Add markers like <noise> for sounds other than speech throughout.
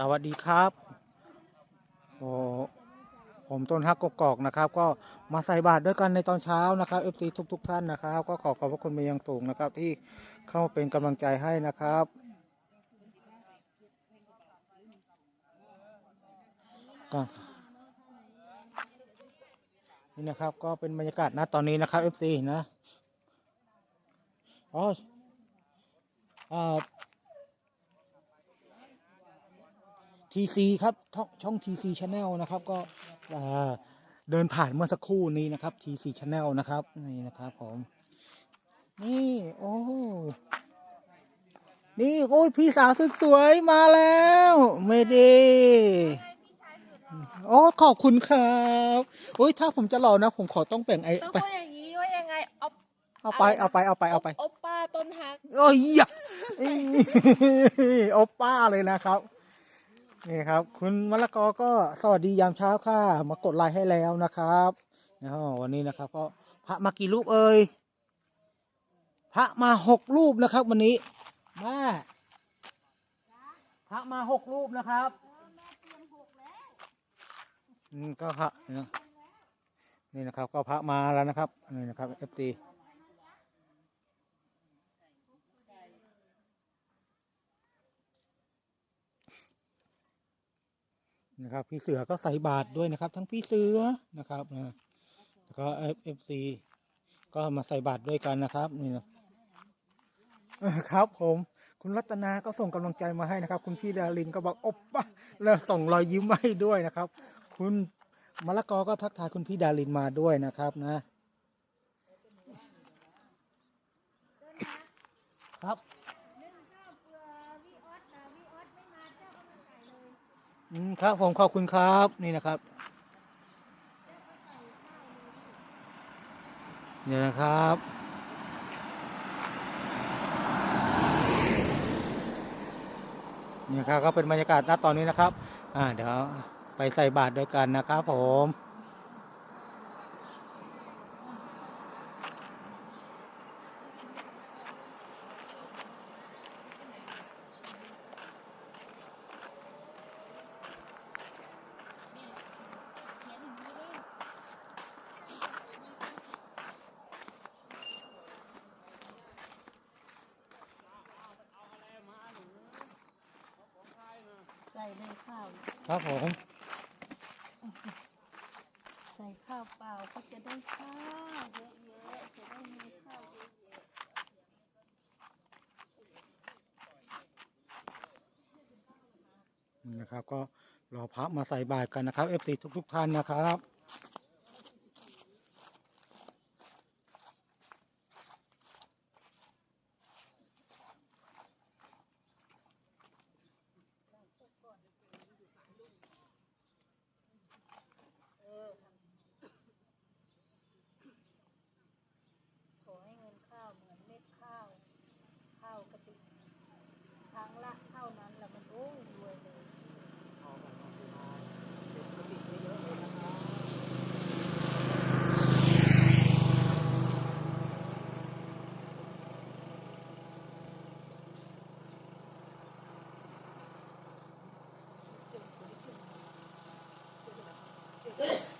สวัสดีครับโอ้ผมต้นฮักกกอกนะครับ ก็มาใส่บาตรด้วยกันในตอนเช้านะครับเอฟซีทุก ๆ ท่านนะครับ ก็ขอขอบพระคุณไปยังสูงนะครับ ที่เข้ามาเป็นกำลังใจให้นะครับก็นี่นะครับ ก็เป็นบรรยากาศณตอนนี้นะครับเอฟซีนะอ๋ออ่า ทีซีครับช่องช่องทีซีชาแนลนะครับ ก็อ่าเดินผ่านเมื่อสักครู่นี้นะครับทีซีชาแนลนะครับ นี่นะครับผม นี่โอ้นี่โอ้ยพี่สาวสวยๆมาแล้วเมเดโอ้ขอบคุณครับโอ้ยถ้าผมจะหล่อนะ ผมขอต้องแบ่งไอ้ต้องไปพูดอย่างนี้ว่ายังไงเอาเอาไปเอาไปเอาไปเอาไปโอปป้าต้นฮักโอ้ยยะโอป้าเลยนะครับ นี่ครับ คุณมะละกอก็สวัสดียามเช้าค่ะ มากดไลค์ให้แล้วนะครับนะวันนี้นะครับ ก็พระมากี่รูปเอ่ยพระมาหกรูปนะครับ วันนี้แม่พระมาหกรูปนะครับอืมก็พระนี่นะครับ ก็พระมาแล้วนะครับนี่นะครับเอฟตี นะครับ พี่เสือก็ใส่บาทด้วยนะครับ ทั้งพี่เสือนะครับนะแล้วก็เอฟเอฟซีก็มาใส่บาทด้วยกันนะครับนี่นะครับ ผมคุณรัตนาก็ส่งกำลังใจมาให้นะครับ คุณพี่ดารินก็บอกอบปะแล้วส่งรอยยิ้มมาให้ด้วยนะครับ คุณมะละกอก็ทักทายคุณพี่ดารินมาด้วยนะครับนะครับ อืม ครับผมขอบคุณครับนี่นะครับ เนี่ยนะครับ นี่ครับก็เป็นบรรยากาศณตอนนี้นะครับ อ่าเดี๋ยวไปใส่บาตรด้วยกันนะครับผม ใส่ในข้าว ครับผม ใส่ข้าวเปล่าก็จะได้ข้าวเยอะๆจะได้มีข้าวเยอะนี่นะครับ ก็รอพระมาใส่บาตรกันนะครับเอฟซีทุก ๆ ท่านนะครับ Yeah. <laughs>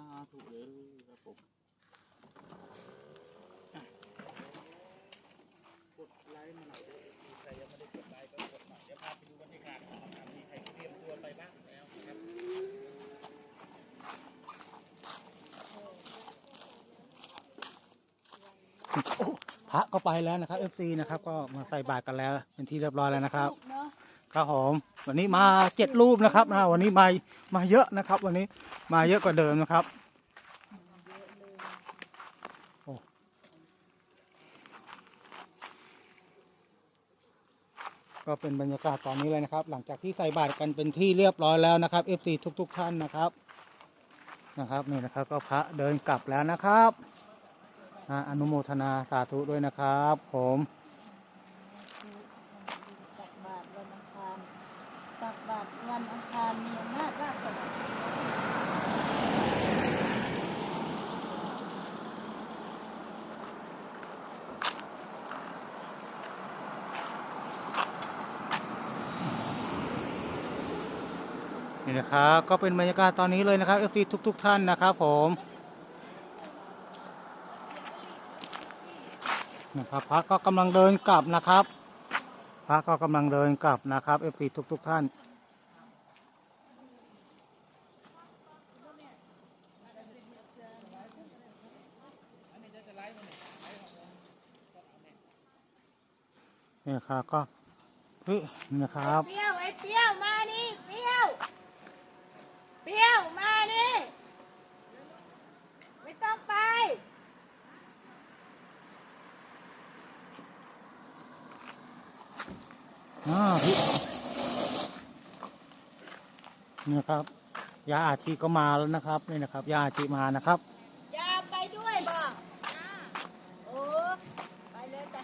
าธุเลยครับผมอะกดไลค์มาหน่อยเด้อมีใครยังไม่ได้กดไลค์ก็กดหน่อยเดี๋ยวพาไปดูบรรยากาศนะครับมีใครเตรียมตัวไปบ้างแล้วนะครับโอ้พระก็ไปแล้วนะครับ FC นะครับ ก็มาใส่บาตรกันแล้ว เป็นที่เรียบร้อยแล้วนะครับลูกเนาะครับผม วันนี้มาเจ็ดรูปนะครับนะวันนี้มามาเยอะนะครับ วันนี้มาเยอะกว่าเดิมนะครับก็เป็นบรรยากาศตอนนี้เลยนะครับ หลังจากที่ใส่บาตรกันเป็นที่เรียบร้อยแล้วนะครับ FC ทุก ๆ ท่านนะครับนะครับนี่นะครับ ก็พระเดินกลับแล้วนะครับอนุโมทนาสาธุด้วยนะครับ ผม ตักบาตรวันอังคารตักบาตรวันอังคารมีอำนาจราชสมัคร นี่นะครับก็เป็นบรรยากาศตอนนี้เลยนะครับ FC ทุก ๆท่านนะครับผมนะครับพระก็กำลังเดินกลับนะครับพระก็กำลังเดินกลับนะครับ FC ทุก ๆท่านนี่นะครับก็เฮ้ยนี่นะครับเปรี้ยวไอ้เปรี้ยวมานี่ เปรี้ยวมานี่ ไม่ต้องไป อ่าพี่นี่นะครับ ยาอาชีก็มาแล้วนะครับ นี่นะครับ ยาอาชีมานะครับ ยาไปด้วยบอกอ่าโอ้ไปเลยจ้ะ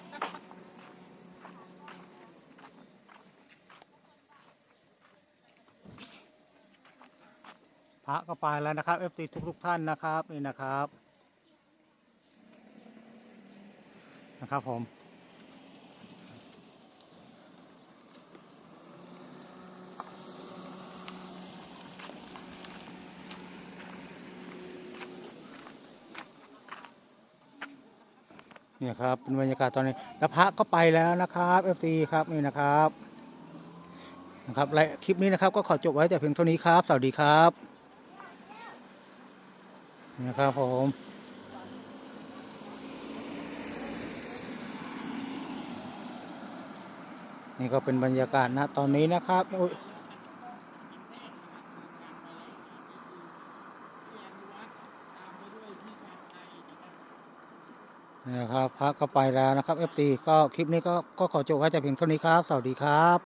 พ ระก็ไปแล้วนะครับเอฟซีทุกทุกๆท่านนะครับนี่นะครับนะครับผมเนี่ยครับเป็นบรรยากาศตอนนี้แล้วพระก็ไปแล้วนะครับเอฟซีครับนี่นะครับนะครับและคลิปนี้นะครับก็ขอจบไว้แต่เพียงเท่านี้ครับ สวัสดีครับ นะครับผมนี่ก็เป็นบรรยากาศณตอนนี้นะครับนี่นะครับพักก็ไปแล้วนะครับเอฟตีก็คลิปนี้ก็ก็ขอจบไว้แต่เพียงเท่านี้ครับ สวัสดีครับ